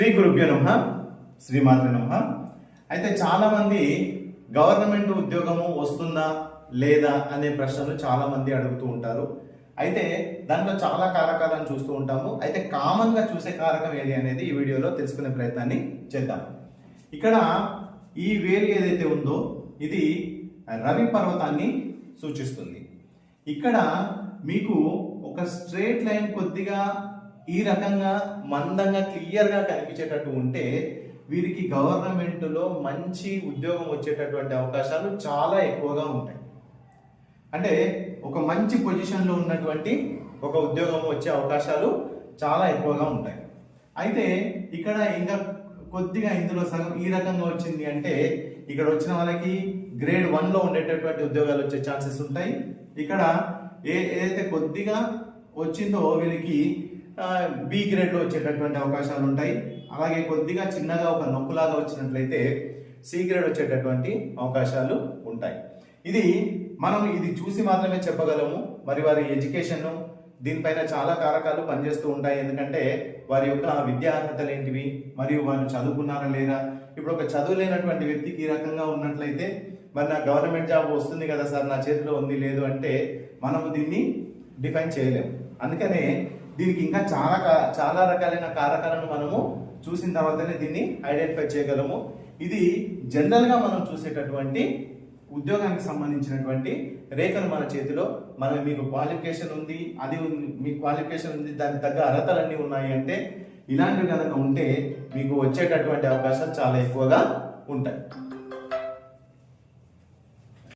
శ్రీ గురుభ్యో నమ శ్రీమాత్ర నమ. అయితే చాలామంది గవర్నమెంట్ ఉద్యోగము వస్తుందా లేదా అనే ప్రశ్నలు చాలామంది అడుగుతూ ఉంటారు. అయితే దాంట్లో చాలా కారకాలను చూస్తూ ఉంటాము. అయితే కామన్గా చూసే కారకం ఏది అనేది ఈ వీడియోలో తెలుసుకునే ప్రయత్నాన్ని చేద్దాం. ఇక్కడ ఈ వేలు ఏదైతే ఉందో ఇది రవి పర్వతాన్ని సూచిస్తుంది. ఇక్కడ మీకు ఒక స్ట్రేట్ లైన్ కొద్దిగా ఈ రకంగా మందంగా క్లియర్గా కనిపించేటట్టు ఉంటే వీరికి గవర్నమెంట్లో మంచి ఉద్యోగం వచ్చేటటువంటి అవకాశాలు చాలా ఎక్కువగా ఉంటాయి. అంటే ఒక మంచి పొజిషన్లో ఉన్నటువంటి ఒక ఉద్యోగం వచ్చే అవకాశాలు చాలా ఎక్కువగా ఉంటాయి. అయితే ఇక్కడ ఇంకా కొద్దిగా ఇందులో సగం ఈ రకంగా వచ్చింది అంటే ఇక్కడ వచ్చిన వాళ్ళకి గ్రేడ్ వన్లో ఉండేటటువంటి ఉద్యోగాలు వచ్చే ఛాన్సెస్ ఉంటాయి. ఇక్కడ ఏ ఏదైతే కొద్దిగా వచ్చిందో వీరికి బి గ్రేడ్లో వచ్చేటటువంటి అవకాశాలు ఉంటాయి. అలాగే కొద్దిగా చిన్నగా ఒక నొప్పులాగా వచ్చినట్లయితే సి గ్రేడ్ వచ్చేటటువంటి అవకాశాలు ఉంటాయి. ఇది మనం ఇది చూసి మాత్రమే చెప్పగలము. మరి వారి ఎడ్యుకేషన్ దీనిపైన చాలా కారకాలు పనిచేస్తూ ఉంటాయి. ఎందుకంటే వారి యొక్క విద్యా అర్హతలు ఏంటివి? మరియు వారు చదువుకున్నారా లేరా ఇప్పుడు ఒక చదువు లేనటువంటి వ్యక్తికి ఈ రకంగా ఉన్నట్లయితే మరి నా గవర్నమెంట్ జాబ్ వస్తుంది కదా సార్ నా చేతిలో ఉంది లేదు అంటే మనము దీన్ని డిఫైన్ చేయలేము. అందుకనే దీనికి ఇంకా చాలా చాలా రకాలైన కారకాలను మనము చూసిన తర్వాతనే దీన్ని ఐడెంటిఫై చేయగలము. ఇది జనరల్గా మనం చూసేటటువంటి ఉద్యోగానికి సంబంధించినటువంటి రేఖలు మన చేతిలో మన మీకు క్వాలిఫికేషన్ ఉంది అది ఉంది మీ క్వాలిఫికేషన్ ఉంది దానికి తగ్గ అర్హతలన్నీ ఉన్నాయి అంటే ఇలాంటివి కనుక ఉంటే మీకు వచ్చేటటువంటి అవకాశాలు చాలా ఎక్కువగా ఉంటాయి.